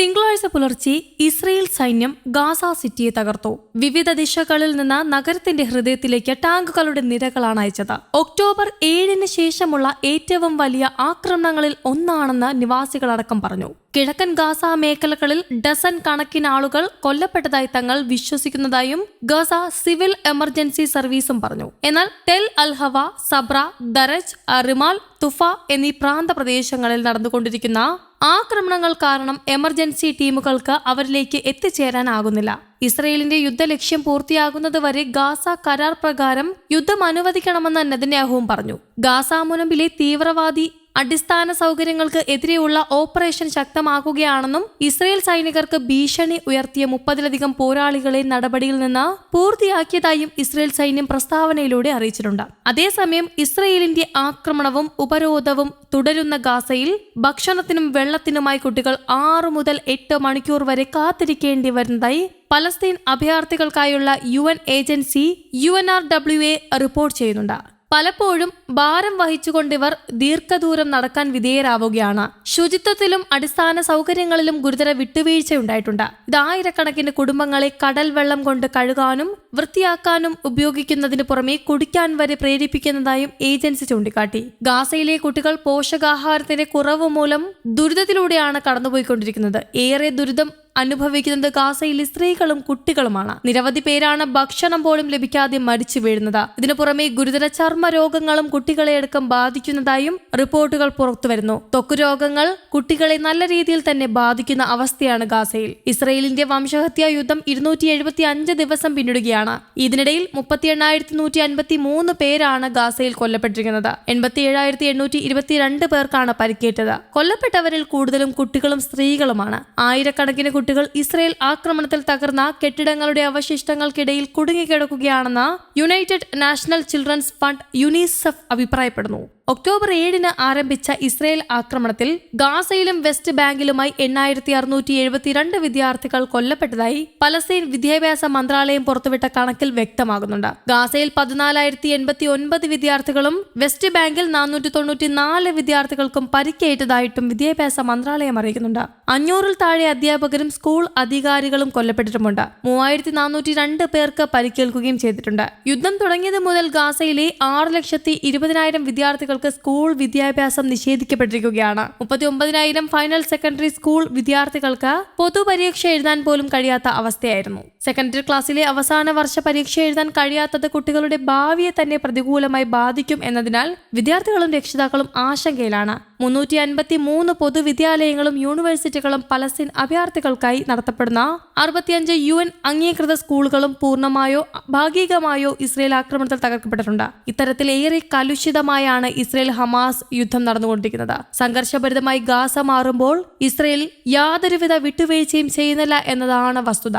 തിങ്കളാഴ്ച പുലർച്ചെ ഇസ്രയേൽ സൈന്യം ഗാസ സിറ്റിയെ തകർത്തു. വിവിധ ദിശകളിൽ നിന്ന് നഗരത്തിന്റെ ഹൃദയത്തിലേക്ക് ടാങ്കുകളുടെ നിരകളാണ് അയച്ചത്. ഒക്ടോബർ ഏഴിന് ശേഷമുള്ള ഏറ്റവും വലിയ ആക്രമണങ്ങളിൽ ഒന്നാണെന്ന് നിവാസികളടക്കം പറഞ്ഞു. കിഴക്കൻ ഗാസ മേഖലകളിൽ ഡസൻ കണക്കിന് ആളുകൾ കൊല്ലപ്പെട്ടതായി തങ്ങൾ വിശ്വസിക്കുന്നതായും ഗാസ സിവിൽ എമർജൻസി സർവീസും പറഞ്ഞു. എന്നാൽ ടെൽ അൽഹവ സബ്ര ദരജ് റിമാൽ തുഫ എന്നീ പ്രാന്തപ്രദേശങ്ങളിൽ നടന്നുകൊണ്ടിരിക്കുന്ന ആക്രമണങ്ങൾ കാരണം എമർജൻസി ടീമുകൾക്ക് അവരിലേക്ക് എത്തിച്ചേരാനാകുന്നില്ല. ഇസ്രയേലിന്റെ യുദ്ധലക്ഷ്യം പൂർത്തിയാകുന്നതുവരെ ഗാസ കരാർ പ്രകാരം യുദ്ധം അനുവദിക്കണമെന്ന് നെതന്യാഹുവും പറഞ്ഞു. ഗാസ മുനമ്പിലെ തീവ്രവാദി അടിസ്ഥാന സൗകര്യങ്ങൾക്ക് എതിരെയുള്ള ഓപ്പറേഷൻ ശക്തമാക്കുകയാണെന്നും ഇസ്രയേൽ സൈനികർക്ക് ഭീഷണി ഉയർത്തിയ മുപ്പതിലധികം പോരാളികളെ നടപടിയിൽ നിന്ന് പൂർത്തിയാക്കിയതായും ഇസ്രയേൽ സൈന്യം പ്രസ്താവനയിലൂടെ അറിയിച്ചിട്ടുണ്ട്. അതേസമയം ഇസ്രയേലിന്റെ ആക്രമണവും ഉപരോധവും തുടരുന്ന ഗാസയിൽ ഭക്ഷണത്തിനും വെള്ളത്തിനുമായി കുട്ടികൾ ആറു മുതൽ എട്ട് മണിക്കൂർ വരെ കാത്തിരിക്കേണ്ടി വരുന്നതായി പലസ്തീൻ അഭയാർത്ഥികൾക്കായുള്ള യു ഏജൻസി യു റിപ്പോർട്ട് ചെയ്യുന്നുണ്ട്. പലപ്പോഴും ഭാരം വഹിച്ചുകൊണ്ടിവർ ദീർഘദൂരം നടക്കാൻ വിധേയരാവുകയാണ്. ശുചിത്വത്തിലും അടിസ്ഥാന സൗകര്യങ്ങളിലും ഗുരുതര വിട്ടുവീഴ്ചയുണ്ടായിട്ടുണ്ട് ഇത് ആയിരക്കണക്കിന് കുടുംബങ്ങളെ കടൽ വെള്ളം കൊണ്ട് കഴുകാനും വൃത്തിയാക്കാനും ഉപയോഗിക്കുന്നതിന് പുറമെ കുടിക്കാൻ വരെ പ്രേരിപ്പിക്കുന്നതായും ഏജൻസി ചൂണ്ടിക്കാട്ടി. ഗാസയിലെ കുട്ടികൾ പോഷകാഹാരത്തിന്റെ കുറവ് മൂലം ദുരിതത്തിലൂടെയാണ് കടന്നുപോയിക്കൊണ്ടിരിക്കുന്നത്. ഏറെ ദുരിതം അനുഭവിക്കുന്നത് ഗാസയിലെ സ്ത്രീകളും കുട്ടികളുമാണ്. നിരവധി പേരാണ് ഭക്ഷണം പോലും ലഭിക്കാതെ മരിച്ചു വീഴുന്നത്. ഇതിനു പുറമെ ഗുരുതര ചർമ്മ രോഗങ്ങളും കുട്ടികളെ അടക്കം ബാധിക്കുന്നതായും റിപ്പോർട്ടുകൾ പുറത്തുവരുന്നു ത്വക്ക് രോഗങ്ങൾ കുട്ടികളെ നല്ല രീതിയിൽ തന്നെ ബാധിക്കുന്ന അവസ്ഥയാണ് ഗാസയിൽ. ഇസ്രയേലിന്റെ വംശഹത്യാ യുദ്ധം ഇരുന്നൂറ്റി എഴുപത്തി അഞ്ച് ദിവസം പിന്നിടുകയാണ്. ഇതിനിടയിൽ മുപ്പത്തി എണ്ണായിരത്തി നൂറ്റി അൻപത്തി മൂന്ന് പേരാണ് ഗാസയിൽ കൊല്ലപ്പെട്ടിരിക്കുന്നത്. എൺപത്തി ഏഴായിരത്തി എണ്ണൂറ്റി ഇരുപത്തിരണ്ട് പേർക്കാണ് പരിക്കേറ്റത്. കൊല്ലപ്പെട്ടവരിൽ കൂടുതലും കുട്ടികളും സ്ത്രീകളുമാണ്. ആയിരക്കണക്കിന് കുട്ടികൾ ഇസ്രയേൽ ആക്രമണത്തിൽ തകർന്ന കെട്ടിടങ്ങളുടെ അവശിഷ്ടങ്ങൾക്കിടയിൽ കുടുങ്ങിക്കിടക്കുകയാണെന്ന് United National Children's Fund UNICEF അഭിപ്രായപ്പെടുന്നു. ഒക്ടോബർ ഏഴിന് ആരംഭിച്ച ഇസ്രയേൽ ആക്രമണത്തിൽ ഗാസയിലും വെസ്റ്റ് ബാങ്കിലുമായി എണ്ണായിരത്തി അറുന്നൂറ്റി എഴുപത്തിരണ്ട് വിദ്യാർത്ഥികൾ കൊല്ലപ്പെട്ടതായി പലസ്തീൻ വിദ്യാഭ്യാസ മന്ത്രാലയം പുറത്തുവിട്ട കണക്കിൽ വ്യക്തമാകുന്നുണ്ട്. ഗാസയിൽ പതിനാലായിരത്തി എൺപത്തി ഒൻപത് വിദ്യാർത്ഥികളും വെസ്റ്റ് ബാങ്കിൽ നാനൂറ്റി തൊണ്ണൂറ്റി നാല് വിദ്യാർത്ഥികൾക്കും പരിക്കേറ്റതായിട്ടും വിദ്യാഭ്യാസ മന്ത്രാലയം അറിയിക്കുന്നുണ്ട്. അഞ്ഞൂറിൽ താഴെ അധ്യാപകരും സ്കൂൾ അധികാരികളും കൊല്ലപ്പെട്ടിട്ടുമുണ്ട്. മൂവായിരത്തി നാനൂറ്റി രണ്ട് പേർക്ക് പരിക്കേൽക്കുകയും ചെയ്തിട്ടുണ്ട്. യുദ്ധം തുടങ്ങിയത് മുതൽ ഗാസയിലെ ആറ് ലക്ഷത്തി ഇരുപതിനായിരം വിദ്യാർത്ഥികൾക്ക് സ്കൂൾ വിദ്യാഭ്യാസം നിഷേധിക്കപ്പെട്ടിരിക്കുകയാണ്. മുപ്പത്തി ഒമ്പതിനായിരം ഫൈനൽ സെക്കൻഡറി സ്കൂൾ വിദ്യാർത്ഥികൾക്ക് പൊതുപരീക്ഷ എഴുതാൻ പോലും കഴിയാത്ത അവസ്ഥയായിരുന്നു. സെക്കൻഡറി ക്ലാസ്സിലെ അവസാന വർഷ പരീക്ഷ എഴുതാൻ കഴിയാത്തത് കുട്ടികളുടെ ഭാവിയെ തന്നെ പ്രതികൂലമായി ബാധിക്കും എന്നതിനാൽ വിദ്യാർത്ഥികളും രക്ഷിതാക്കളും ആശങ്കയിലാണ്. മുന്നൂറ്റി അൻപത്തി മൂന്ന് പൊതുവിദ്യാലയങ്ങളും യൂണിവേഴ്സിറ്റികളും പലസ്തീൻ അഭയാർത്ഥികൾക്കായി നടത്തപ്പെടുന്ന അറുപത്തിയഞ്ച് യു എൻ അംഗീകൃത സ്കൂളുകളും പൂർണമായോ ഭാഗികമായോ ഇസ്രയേൽ ആക്രമണത്തിൽ തകർക്കപ്പെട്ടിട്ടുണ്ട്. ഇത്തരത്തിൽ ഏറെ കലുഷിതമായാണ് ഇസ്രയേൽ ഹമാസ് യുദ്ധം നടന്നുകൊണ്ടിരിക്കുന്നത്. സംഘർഷഭരിതമായി ഗാസ മാറുമ്പോൾ ഇസ്രയേൽ യാതൊരുവിധ വിട്ടുവീഴ്ചയും ചെയ്യുന്നില്ല എന്നതാണ് വസ്തുത.